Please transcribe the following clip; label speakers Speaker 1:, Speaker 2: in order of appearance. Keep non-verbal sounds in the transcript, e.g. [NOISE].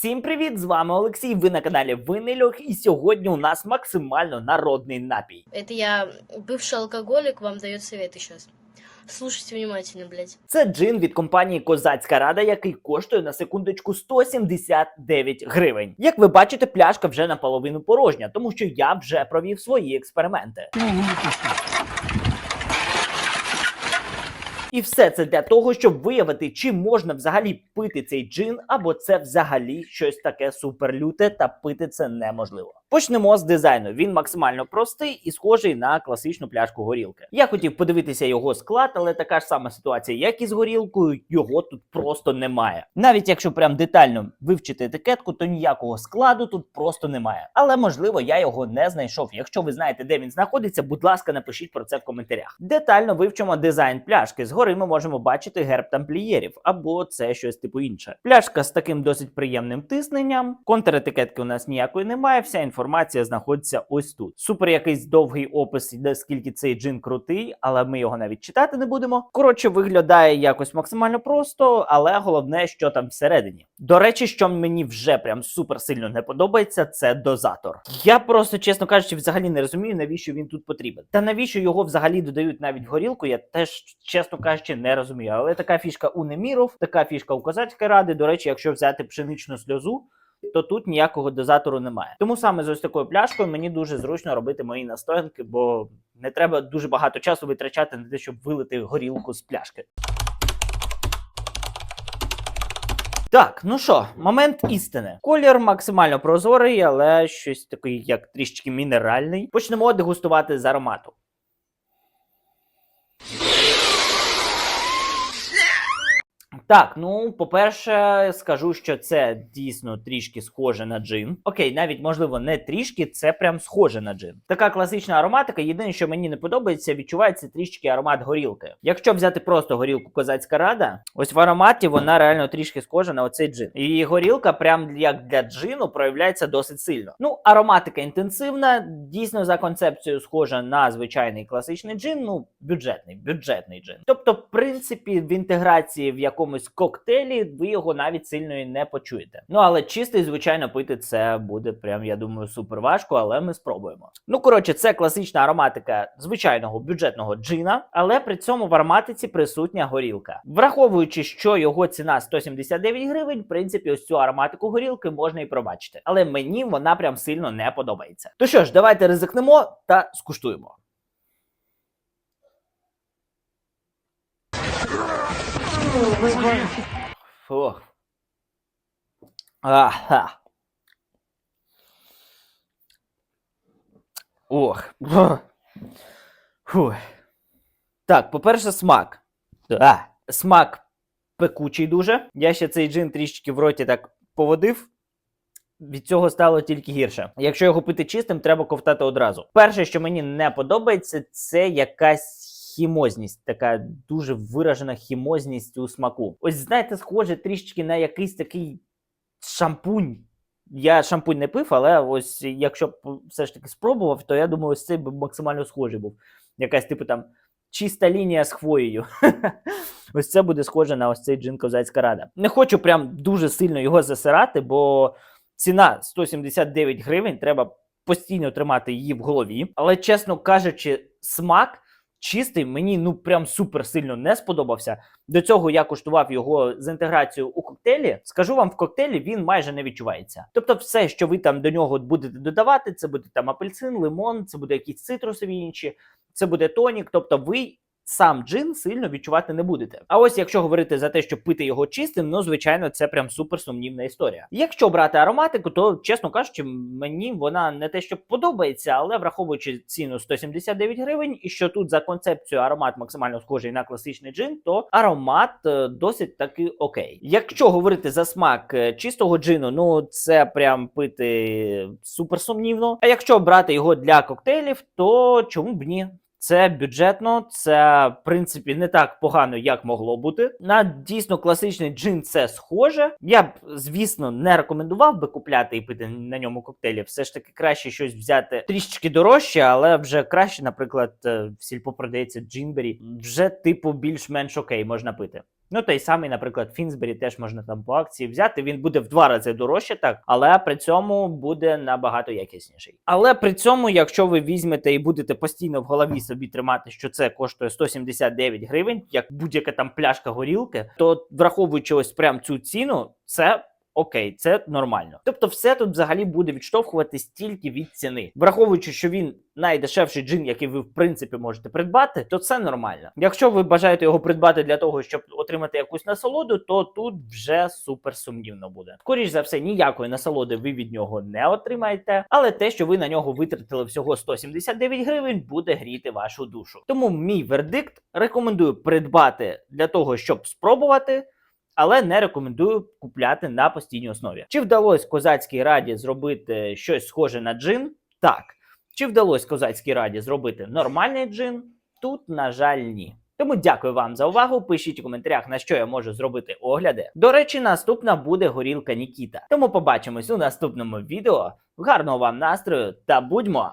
Speaker 1: Всім привіт! З вами Олексій. Ви на каналі Винний Льох, і сьогодні у нас максимально народний напій.
Speaker 2: Это я, бывший алкоголик, вам дает советы сейчас. Слушайте внимательно, блядь.
Speaker 1: Це джин від компанії Козацька Рада, який коштує на секундочку 179 гривень. Як ви бачите, пляшка вже наполовину порожня, тому що я вже провів свої експерименти. і все це для того, щоб виявити, чи можна взагалі пити цей джин, або це взагалі щось таке суперлюте, та пити це неможливо. Почнемо з дизайну. Він максимально простий і схожий на класичну пляшку горілки. Я хотів подивитися його склад, але така ж сама ситуація, як і з горілкою, його тут просто немає. Навіть якщо прям детально вивчити етикетку, то ніякого складу тут просто немає. Але можливо я його не знайшов. Якщо ви знаєте, де він знаходиться, будь ласка, напишіть про це в коментарях. Детально вивчимо дизайн пляшки. Згори ми можемо бачити герб тамплієрів, або це щось типу інше. Пляшка з таким досить приємним тисненням. Контретикетки у нас ніякої немає. Вся інформація знаходиться ось тут. Супер якийсь довгий опис, де скільки цей джин крутий, але ми його навіть читати не будемо. Коротше, виглядає якось максимально просто, але головне, що там всередині. До речі, що мені вже прям супер сильно не подобається, це дозатор. Я просто, чесно кажучи, взагалі не розумію, навіщо він тут потрібен. Та навіщо його взагалі додають навіть в горілку, я теж, чесно кажучи, не розумію. Але така фішка у Неміров, така фішка у Козацької ради. До речі, якщо взяти пшеничну сльозу. То тут ніякого дозатору немає. Тому саме з ось такою пляшкою мені дуже зручно робити мої настоянки, бо не треба дуже багато часу витрачати на те, щоб вилити горілку з пляшки. Так, ну що, момент істини. Колір максимально прозорий, але щось такий, як трішечки мінеральний. Почнемо дегустувати з аромату. Так, ну по-перше, скажу, що це дійсно трішки схоже на джин. Окей, навіть можливо не трішки, це прям схоже на джин. Така класична ароматика. Єдине, що мені не подобається, відчувається трішки аромат горілки. Якщо взяти просто горілку козацька рада, ось в ароматі вона реально трішки схожа на оцей джин. І горілка, прям як для джину, проявляється досить сильно. Ну, ароматика інтенсивна, дійсно за концепцією схожа на звичайний класичний джин. Ну, бюджетний, бюджетний джин. Тобто, в принципі, в інтеграції в якомусь коктейлі ви його навіть сильно і не почуєте. Ну але чистий, звичайно, пити це буде прям, я думаю, супер важко, але ми спробуємо. Ну коротше, це класична ароматика звичайного бюджетного джина, але при цьому в ароматиці присутня горілка. Враховуючи, що його ціна 179 гривень, в принципі, ось цю ароматику горілки можна і пробачити. Але мені вона прям сильно не подобається. То що ж, давайте ризикнемо та скуштуємо. Фух. Ага. Ох. Фух. Так, по-перше, смак. А, смак пекучий дуже. Я ще цей джин трішечки в роті так поводив. Від цього стало тільки гірше. Якщо його пити чистим, треба ковтати одразу. Перше, що мені не подобається, це якась хімозність, така дуже виражена хімозність у смаку. Ось знаєте, схоже трішечки на якийсь такий шампунь. Я шампунь не пив, але ось якщо б все ж таки спробував, то я думаю, ось цей би максимально схожий був. Якась типу там чиста лінія з хвоєю. [LAUGHS] ось це буде схоже на ось цей джин Козацька рада. Не хочу прям дуже сильно його засирати, бо ціна 179 гривень, треба постійно тримати її в голові. Але, чесно кажучи, смак чистий мені ну прям супер сильно не сподобався. До цього я куштував його з інтеграцією у коктейлі. Скажу вам, в коктейлі він майже не відчувається. Тобто, все, що ви там до нього будете додавати, це буде там апельсин, лимон, це буде якісь цитрусові інші, це буде тонік. Тобто, ви. Сам джин сильно відчувати не будете. А ось якщо говорити за те, щоб пити його чистим, ну звичайно, це прям супер сумнівна історія. Якщо брати ароматику, то чесно кажучи, мені вона не те, що подобається, але враховуючи ціну 179 гривень, і що тут за концепцією аромат максимально схожий на класичний джин, то аромат е, досить таки окей. Якщо говорити за смак е, чистого джину, ну це прям пити супер сумнівно. А якщо брати його для коктейлів, то чому б ні? Це бюджетно, це в принципі не так погано, як могло бути. На дійсно класичний джин це схоже. Я б, звісно, не рекомендував би купляти і пити на ньому коктейлі. Все ж таки краще щось взяти трішечки дорожче, але вже краще, наприклад, е, в сільпо продається джинбері. Вже типу більш-менш окей, можна пити. Ну, той самий, наприклад, Фінсбері теж можна там по акції взяти. Він буде в два рази дорожче, так, але при цьому буде набагато якісніший. Але при цьому, якщо ви візьмете і будете постійно в голові собі тримати, що це коштує 179 гривень, як будь-яка там пляшка горілки, то враховуючи ось прям цю ціну, це. Окей, це нормально. Тобто, все тут взагалі буде відштовхуватись тільки від ціни. Враховуючи, що він найдешевший джин, який ви в принципі можете придбати, то це нормально. Якщо ви бажаєте його придбати для того, щоб отримати якусь насолоду, то тут вже супер сумнівно буде. Скоріш за все, ніякої насолоди ви від нього не отримаєте, але те, що ви на нього витратили всього 179 гривень, буде гріти вашу душу. Тому мій вердикт рекомендую придбати для того, щоб спробувати. Але не рекомендую купляти на постійній основі. Чи вдалося козацькій раді зробити щось схоже на джин? Так. Чи вдалося козацькій раді зробити нормальний джин? Тут, на жаль, ні. Тому дякую вам за увагу. Пишіть у коментарях, на що я можу зробити огляди. До речі, наступна буде горілка Нікіта. Тому побачимось у наступному відео. Гарного вам настрою та будьмо!